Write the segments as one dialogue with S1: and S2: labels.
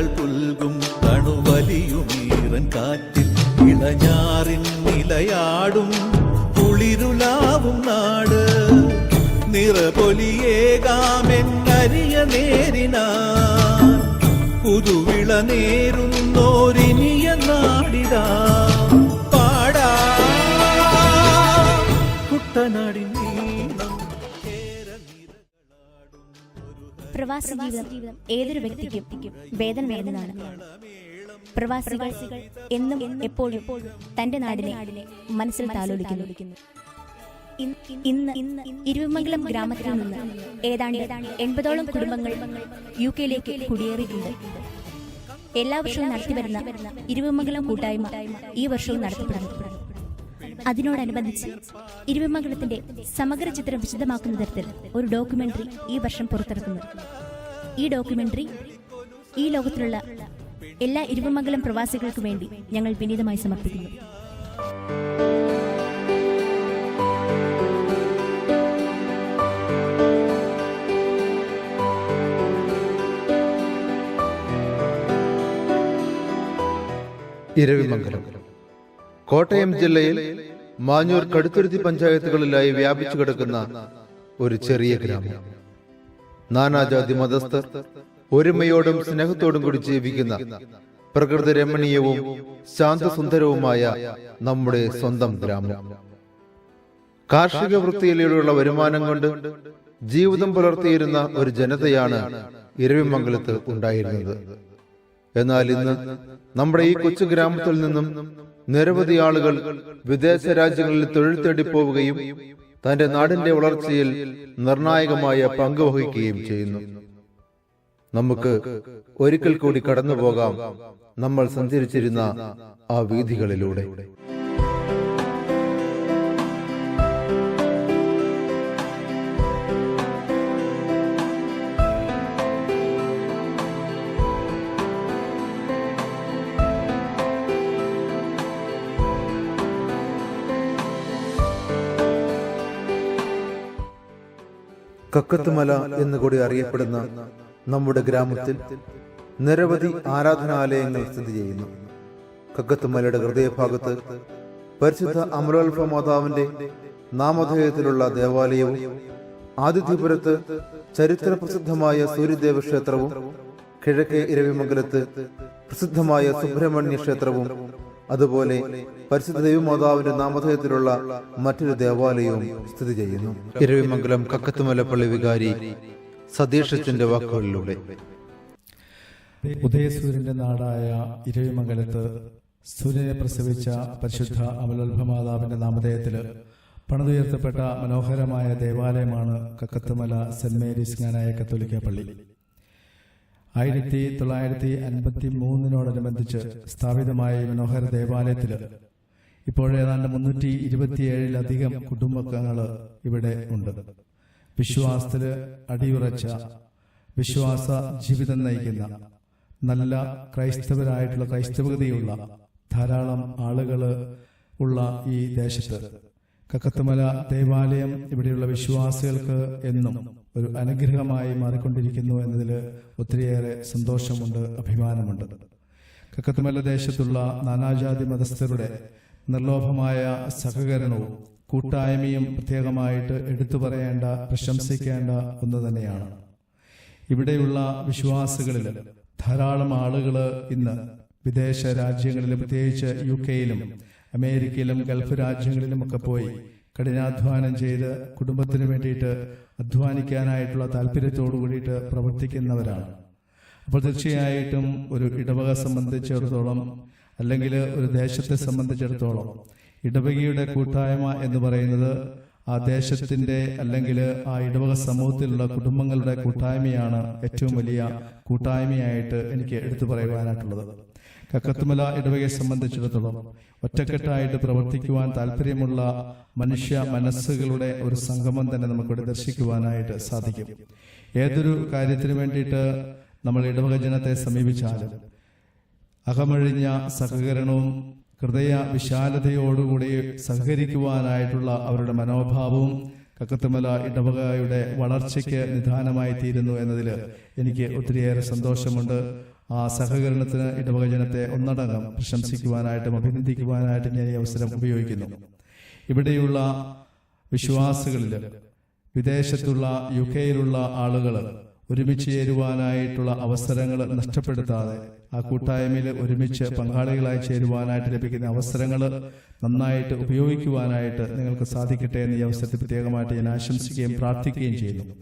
S1: കായലലകൾ പുൽകും കണുവലിയുമീറൻ കാറ്റിൽ ഇളഞ്ഞാറിൻ നിലയാടും കുളിരുലാവും നാട്. നിറപൊലിയേകാമെന്നരിയ നേരിനാ പുതുവിള നേരുന്നോരിനിയ നാടിതാ.
S2: പ്രവാസി ജീവിതം ഏതൊരു വ്യക്തിക്കും വേദന വേദനാണ് പ്രവാസികൾ എന്നും എപ്പോഴും തന്റെ നാടിനെ മനസ്സിൽ താലോലിക്കുന്നു. ഇന്ന് ഇരുവമംഗലം ഗ്രാമത്തിൽ നിന്ന് ഏതാണ്ട് എൺപതോളം കുടുംബങ്ങൾ യു കെയിലേക്ക് കുടിയേറിയിട്ടുണ്ട്. എല്ലാ വർഷവും നടത്തിവരുന്ന ഇരുവമംഗലം കൂട്ടായ്മ ഈ വർഷവും നടത്തപ്പെടുന്നു. അതിനോടനുബന്ധിച്ച് ഇരുവിമംഗളത്തിന്റെ സമഗ്ര ചിത്രം വിശദമാക്കുന്ന തരത്തിൽ ഒരു ഡോക്യുമെന്ററി ഈ വർഷം പുറത്തിറക്കുന്നു ഈ ഡോക്യുമെന്ററി ഈ ലോകത്തിലുള്ള എല്ലാ ഇരുവിമംഗലം പ്രവാസികൾക്കു വേണ്ടി ഞങ്ങൾ വിനീതമായി സമർപ്പിക്കുന്നു.
S3: ഇരവിമംഗലം. കോട്ടയം ജില്ലയിൽ മാഞ്ഞൂർ കടുത്തുരുത്തി പഞ്ചായത്തുകളിലായി വ്യാപിച്ചു കിടക്കുന്ന ഒരു ചെറിയ ഗ്രാമം. നാനാജാതി മതസ്ഥർ ഒരുമയോടും സ്നേഹത്തോടും കൂടി ജീവിക്കുന്ന പ്രകൃതി രമണീയവും ശാന്തസുന്ദരവുമായ നമ്മുടെ സ്വന്തം ഗ്രാമം. കാർഷിക വൃത്തിയിലൂടെയുള്ള വരുമാനം കൊണ്ട് ജീവിതം പുലർത്തിയിരുന്ന ഒരു ജനതയാണ് ഇരവിമംഗലത്ത് ഉണ്ടായിരുന്നത്. എന്നാൽ ഇന്ന് നമ്മുടെ ഈ കൊച്ചു ഗ്രാമത്തിൽ നിന്നും നിരവധി ആളുകൾ വിദേശ രാജ്യങ്ങളിൽ തൊഴിൽ തേടി പോവുകയും തന്റെ നാടിന്റെ വളർച്ചയിൽ നിർണായകമായ പങ്ക് വഹിക്കുകയും ചെയ്യുന്നു. നമുക്ക് ഒരിക്കൽ കൂടി കടന്നു പോകാം നമ്മൾ സഞ്ചരിച്ചിരുന്ന ആ വീഥികളിലൂടെ. കക്കത്തുമല എന്നുകൂടി അറിയപ്പെടുന്ന നമ്മുടെ ഗ്രാമത്തിൽ നിരവധി ആരാധനാലയങ്ങൾ സ്ഥിതി ചെയ്യുന്നു. കക്കത്തുമലയുടെ ഹൃദയഭാഗത്ത് പരിശുദ്ധ അമലോത്ഭ മാതാവിന്റെ നാമധേയത്തിലുള്ള ദേവാലയവും ആദിത്യപുരത്ത് ചരിത്ര പ്രസിദ്ധമായ സൂര്യദേവ ക്ഷേത്രവും കിഴക്കേ ഇരവിമംഗലത്ത് പ്രസിദ്ധമായ സുബ്രഹ്മണ്യ ക്ഷേത്രവും അതുപോലെ പരിശുദ്ധ ദൈവമാതാവിന്റെ നാമധേയത്തിലുള്ള മറ്റൊരു ദേവാലയവും സ്ഥിതി ചെയ്യുന്നു. ഇരവിമംഗലം കക്കത്തുമലപ്പള്ളി വികാരി സതീഷത്തിന്റെ വാക്കുകളിലൂടെ.
S4: ഉദയസൂര്യന്റെ നാടായ ഇരവിമംഗലത്ത് സൂര്യനെ പ്രസവിച്ച പരിശുദ്ധ അമലോത്ഭമാതാവിന്റെ നാമധേയത്തിൽ പണിതുയർത്തപ്പെട്ട മനോഹരമായ ദേവാലയമാണ് കക്കത്തുമല സെന്റ് മേരീസ് ജ്ഞാനായ കത്തോലിക്ക പള്ളി. ആയിരത്തി തൊള്ളായിരത്തി അൻപത്തി മൂന്നിനോടനുബന്ധിച്ച് സ്ഥാപിതമായ ഈ ദേവാലയത്തിൽ ഇപ്പോഴേതാണ്ട് മുന്നൂറ്റി ഇരുപത്തിയേഴിലധികം കുടുംബങ്ങൾ ഇവിടെ ഉണ്ട്. വിശ്വാസത്തിൽ അടിയുറച്ച വിശ്വാസ ജീവിതം നയിക്കുന്ന നല്ല ക്രൈസ്തവരായിട്ടുള്ള ക്രൈസ്തവതയുള്ള ധാരാളം ആളുകൾ ഉള്ള ഈ ദേശത്ത്. കക്കത്തുമല ദേവാലയം ഇവിടെയുള്ള വിശ്വാസികൾക്ക് എന്നും ഒരു അനുഗ്രഹമായി മാറിക്കൊണ്ടിരിക്കുന്നു എന്നതിൽ ഒത്തിരിയേറെ സന്തോഷമുണ്ട് അഭിമാനമുണ്ട്. കക്കത്തുമല ദേശത്തുള്ള നാനാജാതി മതസ്ഥരുടെ നിർലോഭമായ സഹകരണവും കൂട്ടായ്മയും പ്രത്യേകമായിട്ട് എടുത്തു പറയേണ്ട പ്രശംസിക്കേണ്ട ഒന്ന് തന്നെയാണ്. ഇവിടെയുള്ള വിശ്വാസികളിൽ ധാരാളം ആളുകൾ ഇന്ന് വിദേശ രാജ്യങ്ങളിലും പ്രത്യേകിച്ച് യു കെയിലും അമേരിക്കയിലും ഗൾഫ് രാജ്യങ്ങളിലും ഒക്കെ പോയി കഠിനാധ്വാനം ചെയ്ത് കുടുംബത്തിന് വേണ്ടിയിട്ട് അധ്വാനിക്കാനായിട്ടുള്ള താല്പര്യത്തോടു കൂടിയിട്ട് പ്രവർത്തിക്കുന്നവരാണ്. അപ്പോൾ തീർച്ചയായിട്ടും ഒരു ഇടവക സംബന്ധിച്ചിടത്തോളം അല്ലെങ്കിൽ ഒരു ദേശത്തെ സംബന്ധിച്ചിടത്തോളം ഇടവകയുടെ കൂട്ടായ്മ എന്ന് പറയുന്നത് ആ ദേശത്തിന്റെ അല്ലെങ്കിൽ ആ ഇടവക സമൂഹത്തിലുള്ള കുടുംബങ്ങളുടെ കൂട്ടായ്മയാണ് ഏറ്റവും വലിയ കൂട്ടായ്മയായിട്ട് എനിക്ക് എടുത്തു പറയുവാനായിട്ടുള്ളത്. കക്കത്തുമല ഇടവകയെ സംബന്ധിച്ചിടത്തോളം ഒറ്റക്കെട്ടായിട്ട് പ്രവർത്തിക്കുവാൻ താല്പര്യമുള്ള മനുഷ്യ മനസ്സുകളുടെ ഒരു സംഗമം തന്നെ നമുക്കിവിടെ ദർശിക്കുവാനായിട്ട് സാധിക്കും. ഏതൊരു കാര്യത്തിന് വേണ്ടിയിട്ട് നമ്മൾ ഇടവക ജനത്തെ സമീപിച്ചാലും അകമഴിഞ്ഞ സഹകരണവും ഹൃദയ വിശാലതയോടുകൂടി സഹകരിക്കുവാനായിട്ടുള്ള അവരുടെ മനോഭാവവും കക്കത്തുമല ഇടവകയുടെ വളർച്ചയ്ക്ക് നിധാനമായി തീരുന്നു എന്നതിൽ എനിക്ക് ഒത്തിരിയേറെ സന്തോഷമുണ്ട്. ആ സഹകരണത്തിന് ഇടവക ജനത്തെ ഒന്നടങ്കം പ്രശംസിക്കുവാനായിട്ടും അഭിനന്ദിക്കുവാനായിട്ടും ഞാൻ ഈ അവസരം ഉപയോഗിക്കുന്നു. ഇവിടെയുള്ള വിശ്വാസികളിൽ വിദേശത്തുള്ള യു കെയിലുള്ള ആളുകൾ ഒരുമിച്ച് ചേരുവാനായിട്ടുള്ള അവസരങ്ങൾ നഷ്ടപ്പെടുത്താതെ ആ കൂട്ടായ്മയിൽ ഒരുമിച്ച് പങ്കാളികളായി ചേരുവാനായിട്ട് ലഭിക്കുന്ന അവസരങ്ങൾ നന്നായിട്ട് ഉപയോഗിക്കുവാനായിട്ട് നിങ്ങൾക്ക് സാധിക്കട്ടെ എന്ന് ഈ അവസരത്തിൽ പ്രത്യേകമായിട്ട് ഞാൻ ആശംസിക്കുകയും പ്രാർത്ഥിക്കുകയും ചെയ്യുന്നു.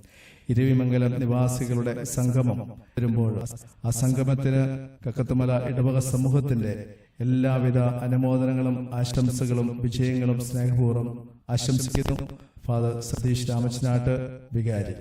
S4: ഇരുവിമംഗലം നിവാസികളുടെ സംഗമം വരുമ്പോൾ ആ സംഗമത്തിന് കക്കത്തുമല ഇടവക സമൂഹത്തിന്റെ എല്ലാവിധ അനുമോദനങ്ങളും ആശംസകളും വിജയങ്ങളും സ്നേഹപൂർവം ആശംസിക്കുന്നു. ഫാദർ സതീഷ് രാമചനാട്ട് വികാരി.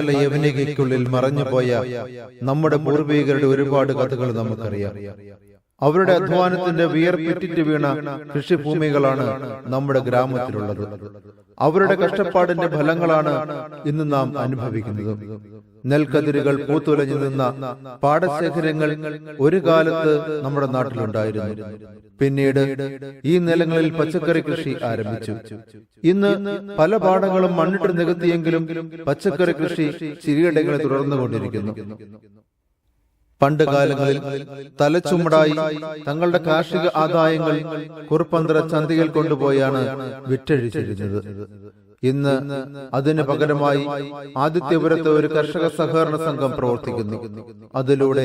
S3: കാലയവനികയ്ക്കുള്ളിൽ മറഞ്ഞുപോയ നമ്മുടെ പൂർവികരുടെ ഒരുപാട് കഥകൾ നമുക്കറിയാം. അവരുടെ അധ്വാനത്തിന്റെ വിയർപ്പിറ്റിറ്റ് വീണ കൃഷിഭൂമികളാണ് നമ്മുടെ ഗ്രാമത്തിലുള്ളത്. അവരുടെ കഷ്ടപ്പാടിന്റെ ഫലങ്ങളാണ് ഇന്ന് നാം അനുഭവിക്കുന്നത്. നെൽക്കതിരുകൾ പൂത്തുലഞ്ഞു നിന്ന പാടശേഖരങ്ങൾ ഒരു കാലത്ത് നമ്മുടെ നാട്ടിലുണ്ടായിരുന്നു. പിന്നീട് ഈ നിലങ്ങളിൽ പച്ചക്കറി കൃഷി ആരംഭിച്ചു. ഇന്ന് പല പാടങ്ങളും മണ്ണിട്ട് നികത്തിയെങ്കിലും പച്ചക്കറി കൃഷി ചിരിയടങ്ങളെ തുടർന്നുകൊണ്ടിരിക്കുന്നു. പണ്ട് കാലങ്ങളിൽ തലച്ചുമടായി തങ്ങളുടെ കാർഷിക ആദായങ്ങൾ കുറുപ്പന്തറ ചന്തയിൽ കൊണ്ടുപോയാണ് വിറ്റഴിച്ചിരുന്നത്. ഇന്ന് അതിന് പകരമായി ആദിത്യപുരത്ത് ഒരു കർഷക സഹകരണ സംഘം പ്രവർത്തിക്കുന്നു. അതിലൂടെ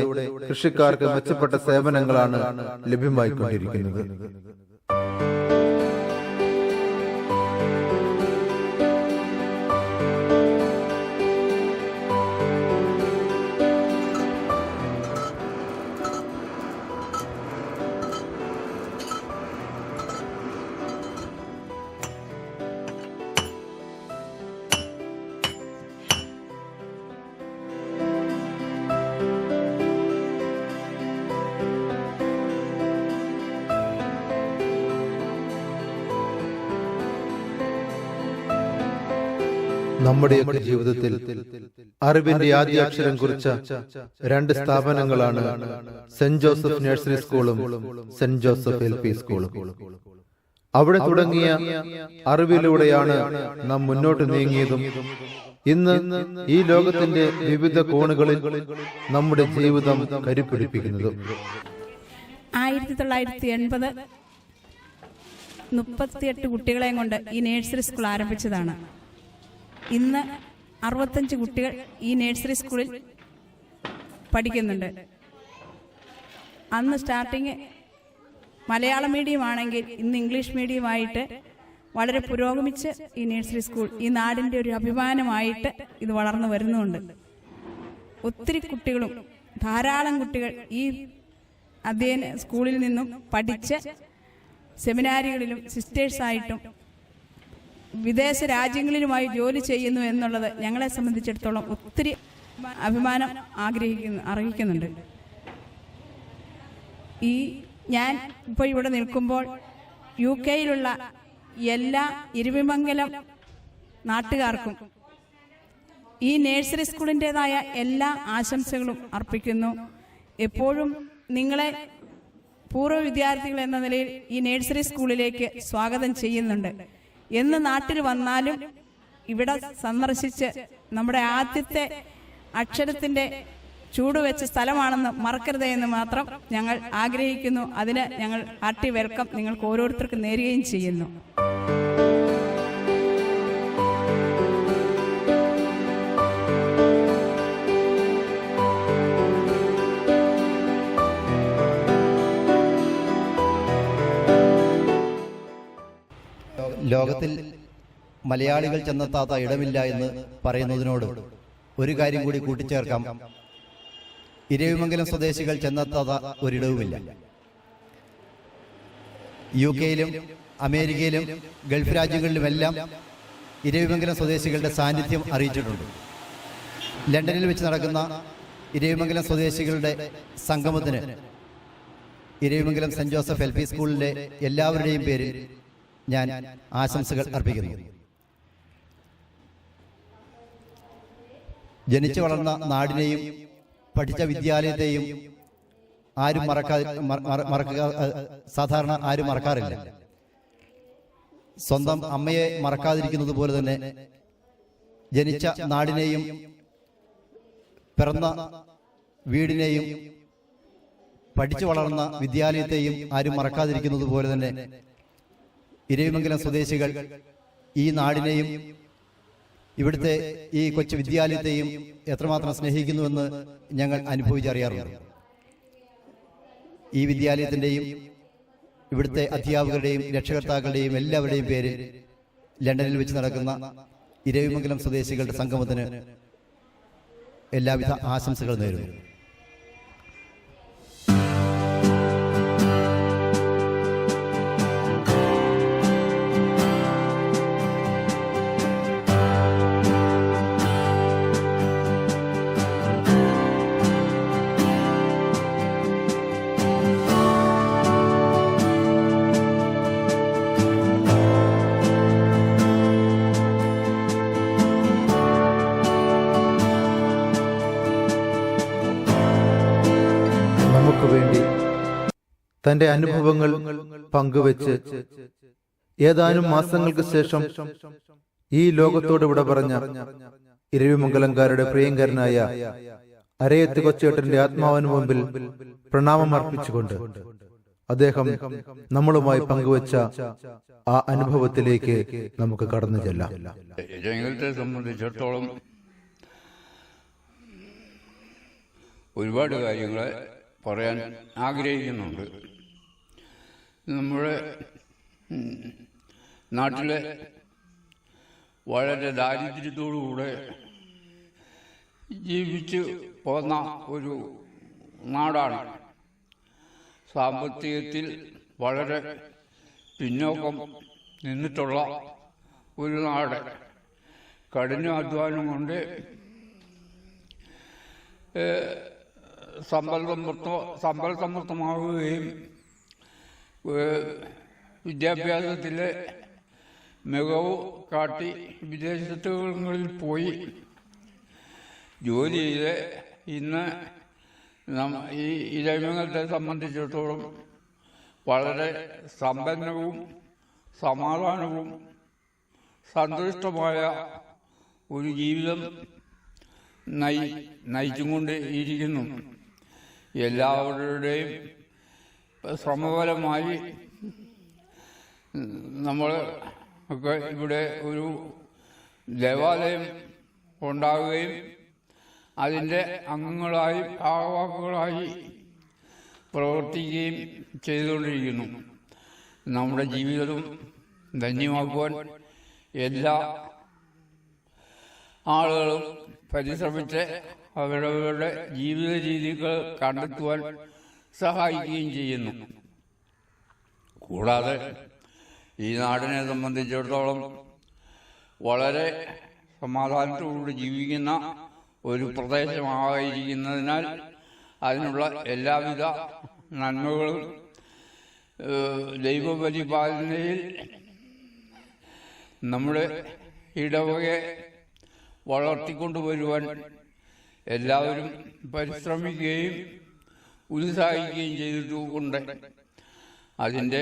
S3: കൃഷിക്കാർക്ക് മെച്ചപ്പെട്ട സേവനങ്ങളാണ് ലഭ്യമായിക്കൊണ്ടിരിക്കുന്നത്. നമ്മുടെയൊക്കെ ജീവിതത്തിൽ അറിവിന്റെ ആദ്യാക്ഷരം കുറിച്ച രണ്ട് സ്ഥാപനങ്ങളാണ് സെന്റ് ജോസഫ് നഴ്സറി സ്കൂളും സെന്റ് ജോസഫ് എൽ പി സ്കൂളും. അവിടെ തുടങ്ങിയ അറിവിലൂടെയാണ് നാം മുന്നോട്ട് നീങ്ങിയതും ഇന്ന് ഈ ലോകത്തിന്റെ വിവിധ കോണുകളിൽ നമ്മുടെ ജീവിതം കരുപിടിപ്പിക്കുന്നതും
S5: ആയിരത്തി തൊള്ളായിരത്തി എൺപത് മുപ്പത്തിയെട്ട് കുട്ടികളെയും കൊണ്ട് ഈ നേഴ്സറി സ്കൂൾ ആരംഭിച്ചതാണ്. ഇന്ന് അറുപത്തഞ്ച് കുട്ടികൾ ഈ നേഴ്സറി സ്കൂളിൽ പഠിക്കുന്നുണ്ട്. അന്ന് സ്റ്റാർട്ടിങ് മലയാളം മീഡിയം ആണെങ്കിൽ ഇന്ന് ഇംഗ്ലീഷ് മീഡിയമായിട്ട് വളരെ പുരോഗമിച്ച് ഈ നേഴ്സറി സ്കൂൾ ഈ നാടിന്റെ ഒരു അഭിമാനമായിട്ട് ഇത് വളർന്നു വരുന്നുണ്ട്. ഒത്തിരി കുട്ടികളും ധാരാളം കുട്ടികൾ ഈ അധ്യയന സ്കൂളിൽ നിന്നും പഠിച്ച് സെമിനാരികളിലും സിസ്റ്റേഴ്സായിട്ടും വിദേശ രാജ്യങ്ങളിലുമായി ജോലി ചെയ്യുന്നു എന്നുള്ളത് ഞങ്ങളെ സംബന്ധിച്ചിടത്തോളം ഒത്തിരി അഭിമാനം ആഗ്രഹിക്കുന്നു അർഹിക്കുന്നുണ്ട് ഈ ഞാൻ ഇപ്പോൾ ഇവിടെ നിൽക്കുമ്പോൾ യു കെയിലുള്ള എല്ലാ ഇരുവിമംഗലം നാട്ടുകാർക്കും ഈ നേഴ്സറി സ്കൂളിന്റെതായ എല്ലാ ആശംസകളും അർപ്പിക്കുന്നു. എപ്പോഴും നിങ്ങളെ പൂർവ വിദ്യാർത്ഥികൾ എന്ന നിലയിൽ ഈ നേഴ്സറി സ്കൂളിലേക്ക് സ്വാഗതം ചെയ്യുന്നുണ്ട്. എന്ന് നാട്ടിൽ വന്നാലും ഇവിടെ സന്ദർശിച്ച് നമ്മുടെ ആദ്യത്തെ അക്ഷരത്തിന്റെ ചൂടുവെച്ച സ്ഥലമാണെന്ന് മറക്കരുത് എന്ന് മാത്രം ഞങ്ങൾ ആഗ്രഹിക്കുന്നു. അതിന് ഞങ്ങൾ ഹാർട്ടി വെൽക്കം നിങ്ങൾക്ക് ഓരോരുത്തർക്കും നേരുകയും ചെയ്യുന്നു.
S6: ലോകത്തിൽ മലയാളികൾ ചെന്നെത്താത്ത ഇടമില്ല എന്ന് പറയുന്നതിനോട് ഒരു കാര്യം കൂടി കൂട്ടിച്ചേർക്കാം. ഇരവിമംഗലം സ്വദേശികൾ ചെന്നെത്താത്ത ഒരിടവുമില്ല. യു കെയിലും അമേരിക്കയിലും ഗൾഫ് രാജ്യങ്ങളിലുമെല്ലാം ഇരവിമംഗലം സ്വദേശികളുടെ സാന്നിധ്യം അറിയിച്ചിട്ടുണ്ട്. ലണ്ടനിൽ വെച്ച് നടക്കുന്ന ഇരവിമംഗലം സ്വദേശികളുടെ സംഗമത്തിന് Iravimangalam Saint Joseph L P സ്കൂളിലെ എല്ലാവരുടെയും പേരിൽ ഞാൻ ആശംസകൾ അർപ്പിക്കുന്നു. ജനിച്ചു വളർന്ന നാടിനെയും പഠിച്ച വിദ്യാലയത്തെയും ആരും മറക്കാ മറ- മറ- മറക്കുക സാധാരണ ആരും മറക്കാറില്ല. സ്വന്തം അമ്മയെ മറക്കാതിരിക്കുന്നത് പോലെ തന്നെ ജനിച്ച നാടിനെയും പിറന്ന വീടിനെയും പഠിച്ചു വളർന്ന വിദ്യാലയത്തെയും ആരും മറക്കാതിരിക്കുന്നത് പോലെ തന്നെ ഇരവിമംഗലം സ്വദേശികൾ ഈ നാടിനെയും ഇവിടുത്തെ ഈ കൊച്ചു വിദ്യാലയത്തെയും എത്രമാത്രം സ്നേഹിക്കുന്നുവെന്ന് ഞങ്ങൾ അനുഭവിച്ചറിയാറുണ്ട്. ഈ വിദ്യാലയത്തിന്റെയും ഇവിടുത്തെ അധ്യാപകരുടെയും രക്ഷകർത്താക്കളുടെയും എല്ലാവരുടെയും പേര് ലണ്ടനിൽ വെച്ച് നടക്കുന്ന ഇരവിമംഗലം സ്വദേശികളുടെ സംഗമത്തിന് എല്ലാവിധ ആശംസകൾ നേരുന്നു.
S3: തന്റെ അനുഭവങ്ങൾ പങ്കുവെച്ച്. ഏതാനും മാസങ്ങൾക്ക് ശേഷം ഈ ലോകത്തോട് വിട പറഞ്ഞ ഇരവിമംഗലംകാരുടെ പ്രിയങ്കരനായ അരയത്ത് കൊച്ചേട്ടന്റെ ആത്മാവിന് മുമ്പിൽ പ്രണാമം അർപ്പിച്ചുകൊണ്ട് അദ്ദേഹം നമ്മളുമായി പങ്കുവച്ച ആ അനുഭവത്തിലേക്ക് നമുക്ക് കടന്നു ചെല്ലാം.
S7: സംബന്ധിച്ചിടത്തോളം ഒരുപാട് കാര്യങ്ങളെ പറയാൻ ആഗ്രഹിക്കുന്നുണ്ട്. നമ്മുടെ നാട്ടിലെ വളരെ ദാരിദ്ര്യത്തോടുകൂടെ ജീവിച്ച് പോന്ന ഒരു നാടാണ്. സാമ്പത്തികത്തിൽ വളരെ പിന്നോക്കം നിന്നിട്ടുള്ള ഒരു നാട്. കഠിനാധ്വാനം കൊണ്ട് സമ്പൽ സമൃദ്ധ സമ്പൽ സമൃദ്ധമാവുകയും വിദ്യാഭ്യാസത്തിലെ മികവ് കാട്ടി വിദേശത്തുകളിൽ പോയി. ജോലി ചെയ്ത് ഇന്ന് ഈ ജൈവങ്ങളെ സംബന്ധിച്ചിടത്തോളം വളരെ സമ്പന്നവും സമാധാനവും സന്തുഷ്ടമായ ഒരു ജീവിതം നയി നയിച്ചുകൊണ്ട് ഇരിക്കുന്നു എല്ലാവരുടെയും ശ്രമഫലമായി നമ്മൾ ഒക്കെ ഇവിടെ ഒരു ദേവാലയം ഉണ്ടാവുകയും അതിന്റെ അംഗങ്ങളായി ഭാഗവാക്കുകളായി പ്രവർത്തിക്കുകയും ചെയ്തുകൊണ്ടിരിക്കുന്നു. നമ്മുടെ ജീവിതം ധന്യമാക്കുവാൻ എല്ലാ ആളുകളും പരിശ്രമിച്ച് അവരവരുടെ ജീവിത രീതികൾ കണ്ടെത്തുവാൻ സഹായിക്കുകയും ചെയ്യുന്നു. കൂടാതെ ഈ നാടിനെ സംബന്ധിച്ചിടത്തോളം വളരെ സമാധാനത്തോടുകൂടി ജീവിക്കുന്ന ഒരു പ്രദേശമായിരിക്കുന്നതിനാൽ അതിനുള്ള എല്ലാവിധ നന്മകളും ദൈവപരിപാലനയിൽ നമ്മുടെ ഇടവകയെ വളർത്തിക്കൊണ്ടുവരുവാൻ എല്ലാവരും പരിശ്രമിക്കുകയും ഉത്സാഹിക്കുകയും ചെയ്തിട്ടുമുണ്ട് അതിന്റെ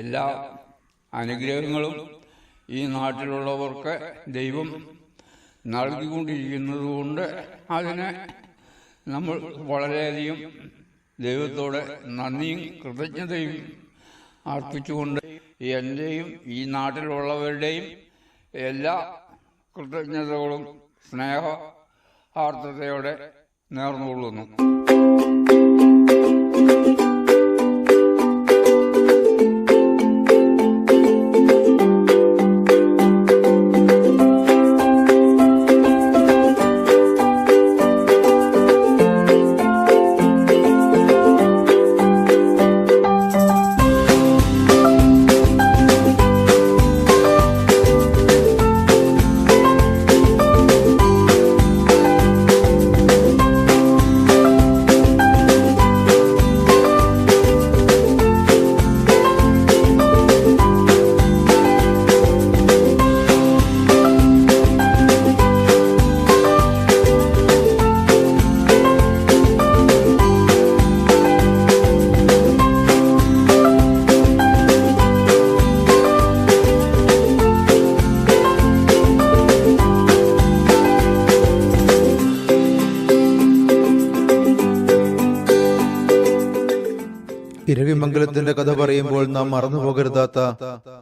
S7: എല്ലാ അനുഗ്രഹങ്ങളും ഈ നാട്ടിലുള്ളവർക്ക് ദൈവം നൽകിക്കൊണ്ടിരിക്കുന്നതുകൊണ്ട് അതിനെ നമ്മൾ വളരെയധികം ദൈവത്തോട് നന്ദിയും കൃതജ്ഞതയും അർപ്പിച്ചുകൊണ്ട് എന്റെയും ഈ നാട്ടിലുള്ളവരുടെയും എല്ലാ കൃതജ്ഞതകളും സ്നേഹ ആർദ്രതയോടെ നേർന്നുകൊള്ളുന്നു. Thank you.
S3: എരിമംഗലത്തിന്റെ കഥ പറയുമ്പോൾ നാം മറന്നു പോകരുതാത്ത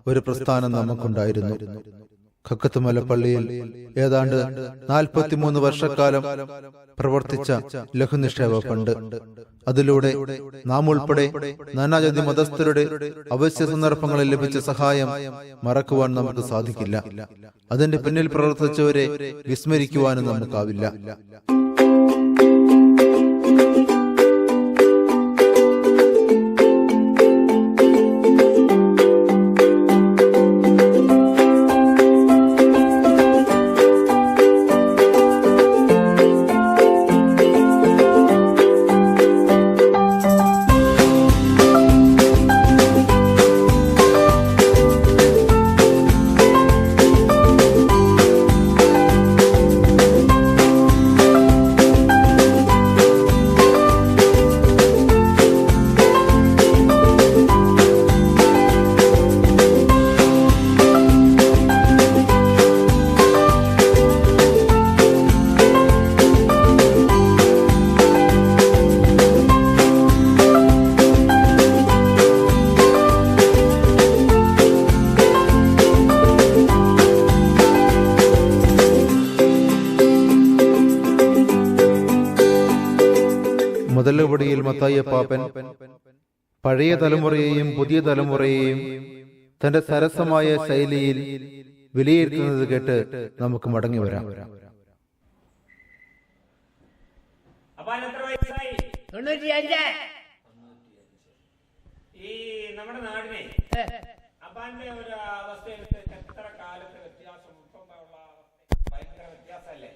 S3: ഒരു പ്രസ്ഥാനം നമുക്കുണ്ടായിരുന്നു. കക്കത്തുമല പള്ളിയിൽ ഏതാണ്ട് നാൽപ്പത്തിമൂന്ന് വർഷക്കാലം പ്രവർത്തിച്ച ലഘുനിക്ഷേപ ഫണ്ട്. അതിലൂടെ നാം ഉൾപ്പെടെ നാനാജാതി മതസ്ഥരുടെ അവശ്യ സന്ദർഭങ്ങളിൽ ലഭിച്ച സഹായം മറക്കുവാൻ നമുക്ക് സാധിക്കില്ല. അതിന്റെ പിന്നിൽ പ്രവർത്തിച്ചവരെ വിസ്മരിക്കുവാനും നമുക്കാവില്ല. തലമുറയെയും പുതിയ തലമുറയെയും തന്റെ സരസമായ ശൈലിയിൽ വിലയിരുത്തുന്നത് കേട്ട് നമുക്ക് മടങ്ങി വരാം.
S8: ഈ നമ്മുടെ നാടിനെ അപ്പാന്റെ ഒരു എത്ര കാലത്തെ വ്യത്യാസം ഇപ്പം ഉള്ള അവസ്ഥ ഭയങ്കര വ്യത്യാസമല്ലേ?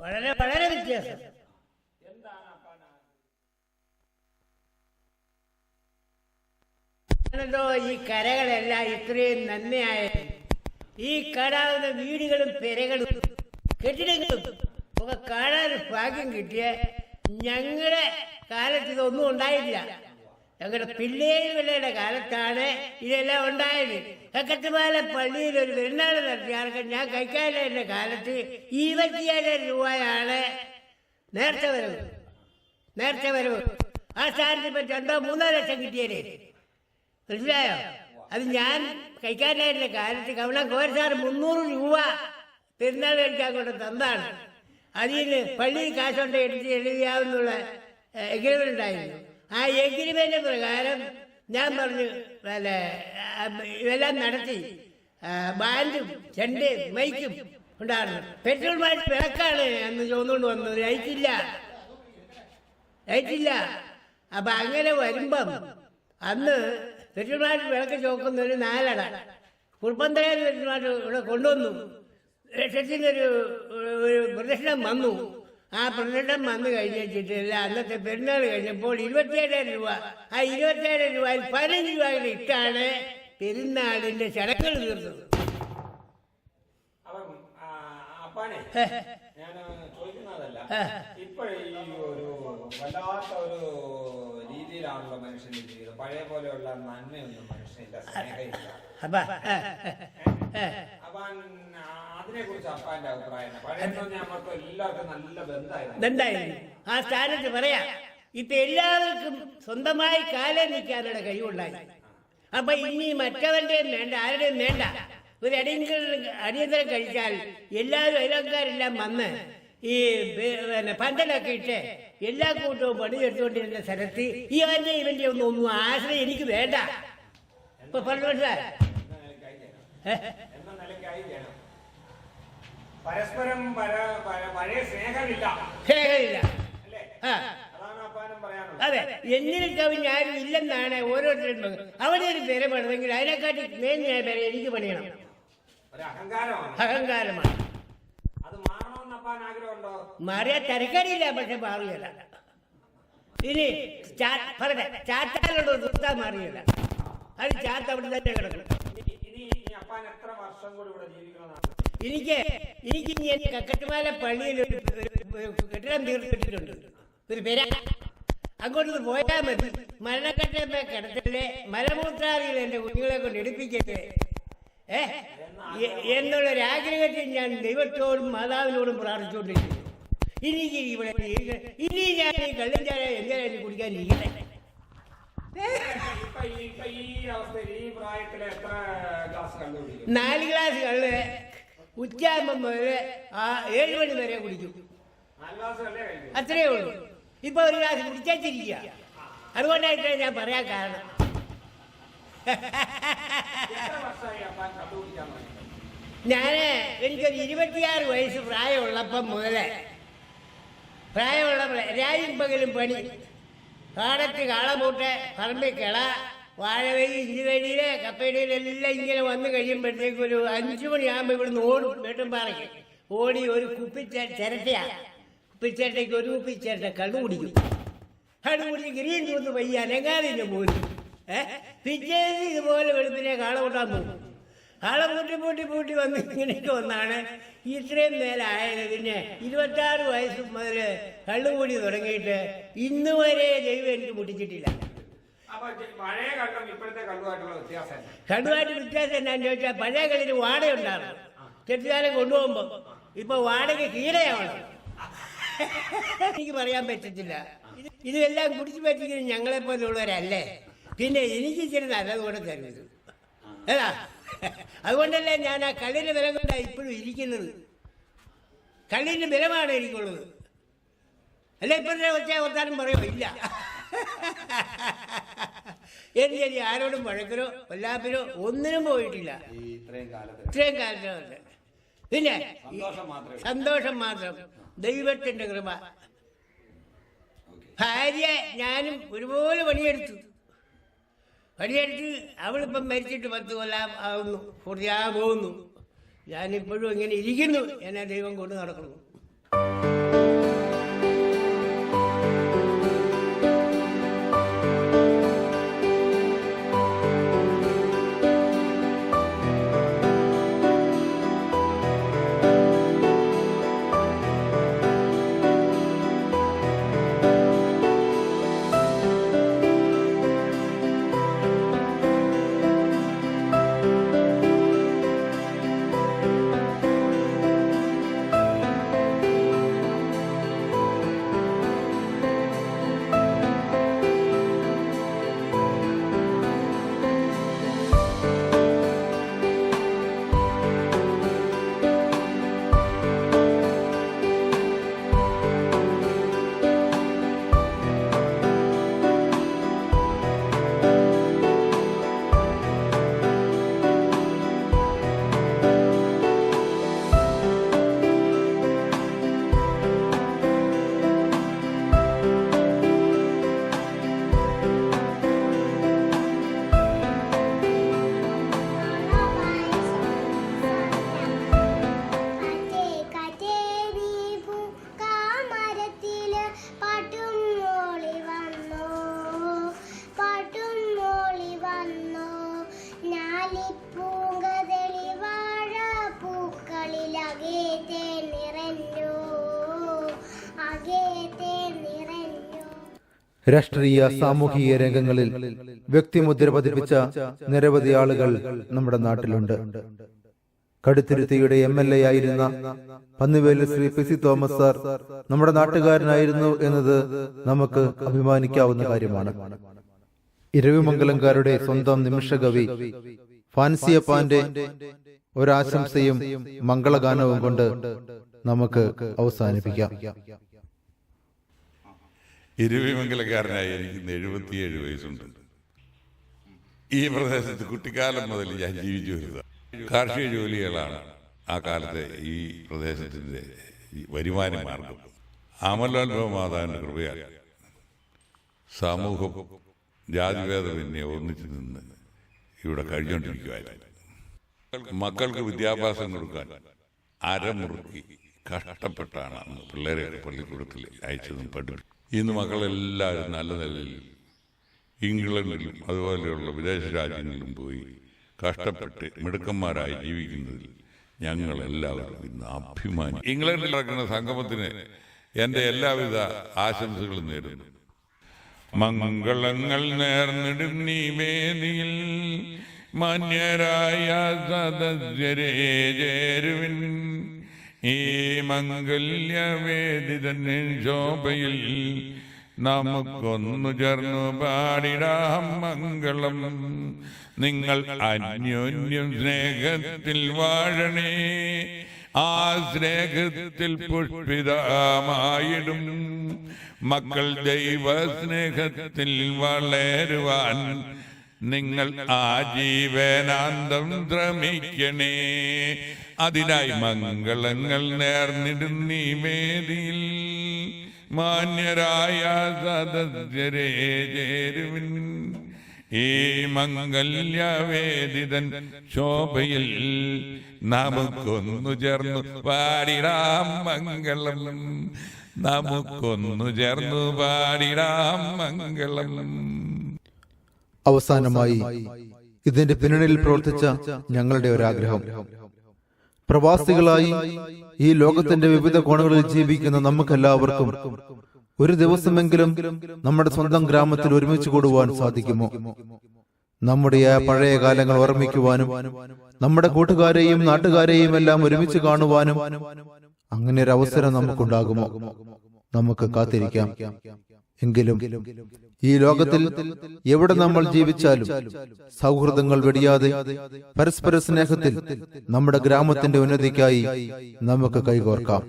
S9: വളരെ വളരെ വ്യത്യാസം. ഈ കരകളെല്ലാം ഇത്രയും നന്മയായത്? ഈ കാണാവുന്ന വീടുകളും പെരകളും കെട്ടിടങ്ങളും ഒക്കെ കാണാൻ ഭാഗ്യം കിട്ടിയ ഞങ്ങളുടെ കാലത്ത് ഇതൊന്നും ഉണ്ടായില്ല. ഞങ്ങളുടെ പിള്ളേരുടെ കാലത്താണ് ഇതെല്ലാം ഉണ്ടായത്. കക്കത്തുമാല പള്ളിയിൽ ഒരു പെരുന്നാൾ നടത്തിയ ഞാൻ കൈക്കാലിന്റെ കാലത്ത്. ഇരുപത്തിയേഴായിരം രൂപയാണ് നേരത്തെ വരവ്. നേരത്തെ വരവ്. ആ സ്ഥാനത്ത് ഇപ്പൊ രണ്ടോ മൂന്നോ ലക്ഷം കിട്ടിയേ മനസ്സിലായോ? അത് ഞാൻ കഴിക്കാനായിരുന്ന കാലത്ത് കവണ കോരസാർ മുന്നൂറ് രൂപ പെരുന്നാൾ കഴിക്കാൻ കൊണ്ട് തന്നാണ് അതിൽ പള്ളിയിൽ കാശുകൊണ്ട് എടുത്ത് എഴുതിയാവുന്നുള്ള എഗ്രിമെന്റ് ഉണ്ടായിരുന്നു. ആ എഗ്രിമെന്റ് പ്രകാരം ഞാൻ പറഞ്ഞു പിന്നെ ഇതെല്ലാം നടത്തി. ബാൻഡും ചെണ്ടയും മൈക്കും ഉണ്ടായിരുന്നു. പെട്രോൾ മാറ്റി പിറക്കാണ് എന്ന് ചോന്നുകൊണ്ട് വന്നത്. അയച്ചില്ല അയച്ചില്ല അപ്പൊ അങ്ങനെ വരുമ്പം അന്ന് പെരുമാൾ വിളക്ക് ചോക്കുന്ന ഒരു നാലട. കുറുപ്പന്തലയിൽ പെരുമാൾ ഇവിടെ കൊണ്ടുവന്നു. ലക്ഷത്തിനൊരു ഒരു പ്രദക്ഷിണം വന്നു. ആ പ്രദക്ഷിണം വന്നു കഴിഞ്ഞിട്ടില്ല. അന്നത്തെ പെരുന്നാൾ കഴിഞ്ഞപ്പോൾ ഇരുപത്തിയേഴായിരം രൂപ. ആ ഇരുപത്തിയേഴായിരം രൂപയിൽ പതിനഞ്ച് രൂപ കൂടെ ഇട്ടാണ് പെരുന്നാളിന്റെ ചടക്കുകൾ തീർത്തത്.
S8: ആ, അപ്പാനെ ഞാൻ ചോദിക്കുന്നതല്ല. ഇപ്പോഴീ ഒരു വല്ലാത്ത ഒരു രീതിയിലാണല്ലോ മനുഷ്യന്റെ ജീവിതം. പഴയ പോലെയുള്ള നന്മയൊന്നും മനുഷ്യനില്ല സ്നേഹമില്ല. അപ്പാൻ അതിനെ കുറിച്ച് അപ്പാന്റെ അഭിപ്രായം എന്താ? പഴയ നമുക്ക് എല്ലാവർക്കും നല്ല ബന്ധമായിരുന്നു.
S9: ആ സ്ഥാനത്ത് പറയാം ഇപ്പൊ എല്ലാവർക്കും സ്വന്തമായി കാലേ നിൽക്കാനുള്ള കഴിവുണ്ടായി. അപ്പൊ ഇനി മറ്റവന്റെയും വേണ്ട ആരുടെയും വേണ്ട. ഒരു അടിയന്തരം അടിയന്തരം കഴിച്ചാൽ എല്ലാവരും അയലക്കാരെല്ലാം വന്ന് ഈ പിന്നെ പന്തലൊക്കെ ഇട്ട് എല്ലാ കൂട്ടവും പണിയെടുത്തുകൊണ്ടിരുന്ന സ്ഥലത്ത് ഈ അവന്റെ ഇവന്റെ ഒന്നും ഒന്നും ആശ്രയം എനിക്ക് വേണ്ട. ഇപ്പൊ പറഞ്ഞു മനസ്സിലായോ? ഏ?
S8: എന്ന നിലയ്ക്കായി വേണം. പരസ്പരം പര- പര- പഴയ സ്നേഹമില്ല.
S9: അതെ. കവിഞ്ഞ് ആരും ഇല്ലെന്നാണ് ഓരോരുത്തരും. അവിടെ ഒരു പേര് പണിതെങ്കിൽ അതിനെക്കാട്ടി മേന്മയായ പേരെ എനിക്ക് പണിയണം.
S8: അഹങ്കാരമാണ്. ആഗ്രഹമുണ്ടോ?
S9: മാറിയ തിരക്കടിയില്ല പക്ഷെ മാറിയല്ല. ഇനി പറഞ്ഞ ചാത്താലോട് നിർത്താൻ മാറിയല്ല. അത് ചാത്ത അവിടെ തന്നെ കിടക്കണം
S8: അപ്പാൻ എത്ര വർഷം കൂടി ഇവിടെ ജീവിക്കണമെന്നാണ്
S9: എനിക്ക് എനിക്ക് ഇനി എന്റെ കക്കട്ടുമാല പള്ളിയിൽ ഒരു കെട്ടിടം തീർത്തിട്ടുണ്ട് ഒരു പേര. അങ്ങോട്ട് പോയാൽ മതി. മരണക്കെട്ടേ കിടത്തില്ലേ? മലമൂത്രാദികൾ എന്റെ കുട്ടികളെ കൊണ്ട് എടുപ്പിക്കട്ടെ. ഏ? എ- എന്നുള്ളൊരു ആഗ്രഹത്തിൽ ഞാൻ ദൈവത്തോടും മാതാവിനോടും പ്രാർത്ഥിച്ചുകൊണ്ടിരിക്കുന്നു. ഇനി ഇവിടെ ഇനി ഞാൻ ഈ കള്ളും ചായ എങ്ങനെ കുടിക്കാൻ ഇരിക്കട്ടെ നാല് ഗ്ലാസ് കള്ള് ഉച്ചയാകുമ്പം മുതൽ ആ ഏഴ് മണി വരെ കുടിക്കും. അത്രയേ ഉള്ളൂ. ഇപ്പൊ ഒരു ഗ്ലാസ് കുടിച്ചാച്ചിരിക്കുക അതുകൊണ്ടായിട്ടാണ് ഞാൻ പറയാൻ കാരണം. ഞാൻ എനിക്കൊരു ഇരുപത്തിയാറ് വയസ്സ് പ്രായമുള്ളപ്പം മുതലേ പ്രായമുള്ളപ്പോൾ രാജ്യം പകലും പണി കാടത്ത് കാളമൂട്ട് പറമ്പിൽ കിള വാഴവഴി ഇഞ്ചുവഴിയിൽ കപ്പയിടയിലെല്ലാം ഇങ്ങനെ വന്നു കഴിയുമ്പോഴത്തേക്കും ഒരു അഞ്ചു മണിയാകുമ്പോൾ ഇവിടുന്ന് ഓടും വെട്ടുംപാറയ്ക്ക് ഓടി ഒരു കുപ്പിച്ച ചിരട്ടയാ. കുപ്പിച്ചേട്ടയ്ക്ക് ഒരു കുപ്പിച്ചേട്ട കണ്ണു കുടിക്കും ഗ്രീൻ ചൂന്ന് പയ്യാൻ അനങ്ങാതിന്റെ പോലും പിറ്റേന്ന് ഇതുപോലെ വെളുപ്പിനെ കാള കൂട്ടാൻ പോകും. കാള പൂട്ടി പൂട്ടി പൂട്ടി വന്ന് ഇങ്ങനെയൊക്കെ വന്നാണ് ഇത്രയും നേരമായത് പിന്നെ ഇരുപത്താറ് വയസ്സ് മുതൽ കള്ളുകൂടി തുടങ്ങിയിട്ട് ഇന്ന് വരെ ദൈവം എനിക്ക് മുട്ടിച്ചിട്ടില്ല.
S8: കടുവാറ്റ് വ്യത്യാസം എന്താ?
S9: കടുവായിട്ട് വ്യത്യാസം എന്നാന്ന് ചോദിച്ചാൽ പഴയ കളിയിൽ വാടകയുണ്ടായിരുന്നു ചെട്ടിച്ചാലം കൊണ്ടുപോകുമ്പോൾ ഇപ്പൊ വാടക കീഴയാണ് എനിക്ക് പറയാൻ പറ്റത്തില്ല. ഇതെല്ലാം കുടിച്ചു പറ്റിക്കുന്നത് ഞങ്ങളെ പോലുള്ളവരല്ലേ പിന്നെ എനിക്ക് ഇച്ചിരി നല്ലതുകൊണ്ട് തരുന്നത്. ഏതാ അതുകൊണ്ടല്ലേ ഞാൻ ആ കള്ളിന്റെ വില കൊണ്ടാണ് ഇപ്പോഴും ഇരിക്കുന്നത്? കള്ളിന്റെ ബലമാണ് എനിക്കുള്ളത്. അല്ല ഇപ്പോഴത്തെ ഒറ്റ വർത്താനം പറയോ ഇല്ല. എനിക്ക് ശരി ആരോടും വഴക്കിനോ വല്ലാപ്പിനോ ഒന്നിനും പോയിട്ടില്ല.
S8: ഇത്രയും
S9: കാലത്തിനകത്ത് പിന്നെ
S8: സന്തോഷം
S9: മാത്രം. ദൈവത്തിന്റെ കൃപ. ഭാര്യ ഞാനും ഒരുപോലെ പണിയെടുത്തു. പണിയെടുത്ത് അവളിപ്പം മരിച്ചിട്ട് പത്ത് കൊല്ലം ആവുന്നു പൂർത്തിയാ പോകുന്നു. ഞാനിപ്പോഴും ഇങ്ങനെ ഇരിക്കുന്നു. എന്നെ ദൈവം കൊണ്ട് നടക്കുന്നു.
S3: രാഷ്ട്രീയ സാമൂഹിക രംഗങ്ങളിൽ വ്യക്തിമുദ്ര പതിപ്പിച്ച നിരവധി ആളുകൾ നമ്മുടെ നാട്ടിലുണ്ട്. കടുത്തിരുത്തിയുടെ എം എൽ എ ആയിരുന്ന Pannuveli Shri P C Thomas sir നമ്മുടെ നാട്ടുകാരനായിരുന്നു എന്നത് നമുക്ക് അഭിമാനിക്കാവുന്ന കാര്യമാണ്. ഇരവിമംഗലംകാരുടെ സ്വന്തം നിമിഷകവി ഫാൻസിയപ്പാന്റെ ഒരാശംസയും മംഗളഗാനവും കൊണ്ട് നമുക്ക് അവസാനിപ്പിക്കാം.
S10: ഇരുവിമംഗലക്കാരനായി എനിക്ക് എഴുപത്തിയേഴ് വയസ്സുണ്ട്. ഈ പ്രദേശത്ത് കുട്ടിക്കാലം മുതൽ ഞാൻ ജീവിച്ചു വരുന്നത് കാർഷിക ജോലികളാണ് ആ കാലത്തെ ഈ പ്രദേശത്തിന്റെ വരുമാന മാർഗം. അമലോത്ഭവ മാതാവിന്റെ കൃപയാൽ സമൂഹം ജാതിഭേദമന്യേ ഒന്നിച്ചു നിന്ന് ഇവിടെ കഴിഞ്ഞുകൊണ്ടിരിക്കുകയായിരുന്നു മക്കൾക്ക് വിദ്യാഭ്യാസം കൊടുക്കാൻ അരമുറുക്കി കഷ്ടപ്പെട്ടാണ് അന്ന് പിള്ളേരെ പള്ളിക്കൂടത്തിൽ അയച്ചതും പഠിപ്പിച്ചു ഇന്ന് മക്കളെല്ലാവരും നല്ല നിലയിൽ ഇംഗ്ലണ്ടിലും അതുപോലെയുള്ള വിദേശ രാജ്യങ്ങളിലും പോയി കഷ്ടപ്പെട്ട് മിടുക്കന്മാരായി ജീവിക്കുന്നതിൽ ഞങ്ങളെല്ലാവരും ഇന്ന് അഭിമാനി. ഇംഗ്ലണ്ടിൽ നടക്കുന്ന സംഗമത്തിന് എന്റെ എല്ലാവിധ ആശംസകളും നേരുന്നു. മംഗളങ്ങൾ നേർന്നിടും നീ വേദിയിൽ മാന്യരായ സദസ്യരേ ചേരുവിൻ. ഈ മംഗല്യവേദി തന്നെ ശോഭയിൽ നമുക്കൊന്നു ചേർന്നു പാടിടാം മംഗളം. നിങ്ങൾ അന്യോന്യം സ്നേഹത്തിൽ വാഴണേ ആ സ്നേഹത്തിൽ പുഷ്പിതമായിടും. മക്കൾ ദൈവ സ്നേഹത്തിൽ വളരുവാൻ നിങ്ങൾ ആ ജീവനാന്തം ശ്രമിക്കണേ. അതിനായി മംഗളങ്ങൾ നേർന്നിടുന്നീ വേദിയിൽ. മാന്യരായ സദസ്യരെ ചേരുവിൻ ഈ മംഗല്യവേദിതൻ ശോഭയിൽ നമുക്കൊന്നു ചേർന്നു പാടിടാം മംഗളം. നമുക്കൊന്നു ചേർന്നു പാടിടാം മംഗളം.
S3: അവസാനമായി ഇതിന്റെ പിന്നണിയിൽ പ്രവർത്തിച്ച ഞങ്ങളുടെ ഒരാഗ്രഹം. പ്രവാസികളായി ഈ ലോകത്തിന്റെ വിവിധ കോണുകളിൽ ജീവിക്കുന്ന നമുക്കെല്ലാവർക്കും ഒരു ദിവസമെങ്കിലും നമ്മുടെ സ്വന്തം ഗ്രാമത്തിൽ ഒരുമിച്ച് കൂടുവാൻ സാധിക്കുമോ? നമ്മുടെ ആ പഴയ കാലങ്ങൾ ഓർമ്മിക്കുവാനും നമ്മുടെ കൂട്ടുകാരെയും നാട്ടുകാരെയും എല്ലാം ഒരുമിച്ച് കാണുവാനും അങ്ങനെ ഒരു അവസരം നമുക്കുണ്ടാകുമോ? നമുക്ക് കാത്തിരിക്കാം. എങ്കിലും ഈ ലോകത്തിൽ എവിടെ നമ്മൾ ജീവിച്ചാലും സൗഹൃദങ്ങൾ വെടിയാതെ പരസ്പര സ്നേഹത്തിൽ നമ്മുടെ ഗ്രാമത്തിന്റെ ഉന്നതിക്കായി നമുക്ക് കൈകോർക്കാം.